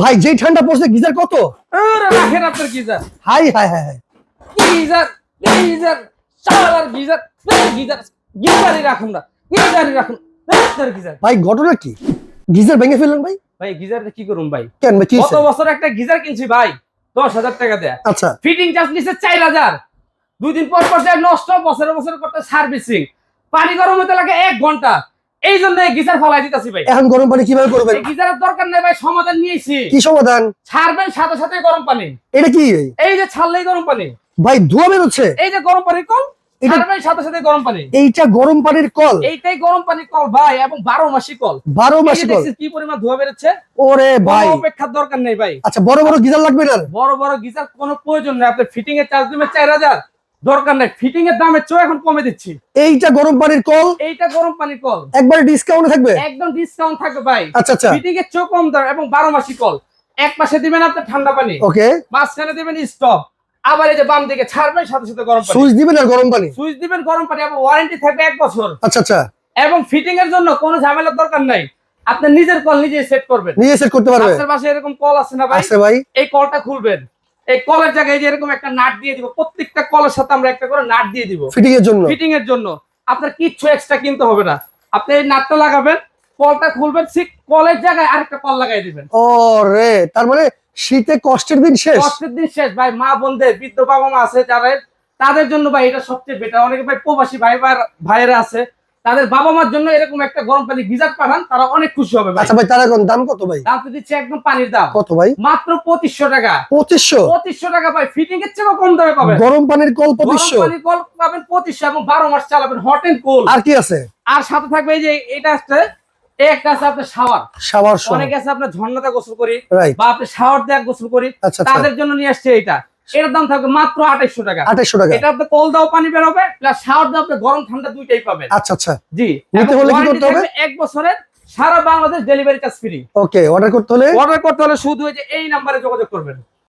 ভাই যেই ঠান্ডা পড়ছে গিজার কত? রাখেন আপনার geyser. High high high high. Geyser geyser চালার গিজার গিজার গিজারই রাখুন না গিজারই রাখুন গিজার গিজার। ভাই ঘটনা কি? গিজার ভেঙে ফেললেন ভাই? ভাই গিজারটা কি করুন ভাই? কেন ভাই কি গত বছর একটা গিজার কিনছি ভাই দশ হাজার টাকা দেয়। আচ্ছা। ফিটিং চার্জ নিচ্ছে চার হাজার। দুই দিন পর পর যায় নষ্ট বছরে বছরে করতে সার্ভিসিং পানি গরম হতে লাগে এক ঘণ্টা। এই জন্য গিজার ফালাই দিতেছি ভাই। এখন গরম পানি কীভাবে করবেন? গিজারের দরকার নেই ভাই সমাধান নিয়েছি। কি সমাধান? ছাড়বেন সাথে সাথে গরম পানি। এটা কি? এই যে ছাড়লেই গরম পানি। ভাই ধোয়া বেরোচ্ছে। এই যে গরম পানি কল ছাড়বেন সাথে সাথে গরম পানি। এইটা গরম পানির কল। এইটাই গরম পানি কল ভাই এবং বারো মাসি কল। বারো এই মাসে কল। কি পরিমাণ ধোয়া বেরোচ্ছে? ওরে ভাই। অপেক্ষার দরকার নেই ভাই। আচ্ছা বড় বড় গিজার লাগবে না? বড় বড় গিজার কোনো প্রয়োজন নেই। আপনি ফিটিং এর চার্জ দিবেন চার হাজার। দরকার নেই ফিটিং এর দামের চেয়েও এখন কমে দিচ্ছি। এইটা গরম পানির কল? এইটা গরম পানি কল। একবারে ডিসকাউন্ট থাকবে? একদম ডিসকাউন্ট থাকবে ভাই। আচ্ছা আচ্ছা। ফিটিং এর চেয়েও কম দাম এবং বারো মাসি কল। এক পাশে দিবেন আপনি ঠান্ডা পানি। ওকে। মাঝখানে দিবেন স্টপ আবার এই যে বাম দিকে ছাড়বেন সাথে সাথে গরম পানি। সুইচ দিবেন আর গরম পানি? সুইচ দিবেন গরম পানি এবং ওয়ারেন্টি থাকবে এক বছর। আচ্ছা আচ্ছা। এবং ফিটিং এর জন্য কোনো ঝামেলার দরকার নাই। আপনি নিজের কল নিজে সেট করবেন। নিয়ে সেট করতে পারবে। আপনার পাশে এরকম কল আছে না ভাই? আছে ভাই। এই কলটা খুলবেন। এই কলের জায়গায় এরকম একটা নাট দিয়ে দিব প্রত্যেকটা কলের সাথে আমরা একটা করে নাট দিয়ে দিব। ফিটিং এর জন্য? ফিটিং এর জন্য। আপনার কিচ্ছু এক্সট্রা কিনতে হবে না। আপনি এই নাটটা লাগাবেন কলটা খুলবেন ঠিক কলের জায়গায় আরেকটা কল লাগাই দিবেন। ও রে তার মানে শীতে কষ্টের দিন শেষ? কষ্টের দিন শেষ। ভাই মা বোনদের বৃদ্ধ বাবা মা আছে যারা তাদের জন্য ভাই এটা সবচেয়ে বেটার অনেকে ভাই প্রবাসী ভাই ভাই- ভাইয়েরা আছে তাদের বাবা মার জন্য এরকম একটা গরম পানি গিজার পাঠান তারা অনেক খুশি হবে আচ্ছা ভাই তার এখন দাম কত ভাই? দাম তো দিচ্ছে একদম পানির দাম। কত ভাই? মাত্র পঁচিশশো টাকা। পঁচিশশো? পঁচিশশো টাকা ভাই ফিটিং এর চেয়েও কম দামে পাবেন। গরম পানির কল গরম পঁচিশশো? পানি কল পাবেন পঁচিশশো এবং বারো মাস চালাবেন হট এন্ড কোল আর কি আছে? আর সাথে থাকবে এই যে এটা আছে একটা আছে আপনার শাওয়ার শাওয়ার অনেকে আছে আপনার ঝর্ণাতে গোসল করি বা আপনি শাওয়ার দেওয়া গোসল করি। আচ্ছা আচ্ছা। তাদের জন্য নিয়ে আসছে এটা এটার দাম থাকবে মাত্র আঠাইশশো টাকা। আঠাইশো টাকা। এটা আপনি কল দাও পানি বেরোবে প্লাস শাওয়ার দাও আপনি গরম ঠান্ডা দুইটাই পাবেন। আচ্ছা আচ্ছা। জি নিতে হলে কি করতে হবে? এক বছরের সারা Bangladesh delivery charge free okay order করতে হলে? অর্ডার করতে হলে শুধু এই যে এই নাম্বারে যোগাযোগ করবেন।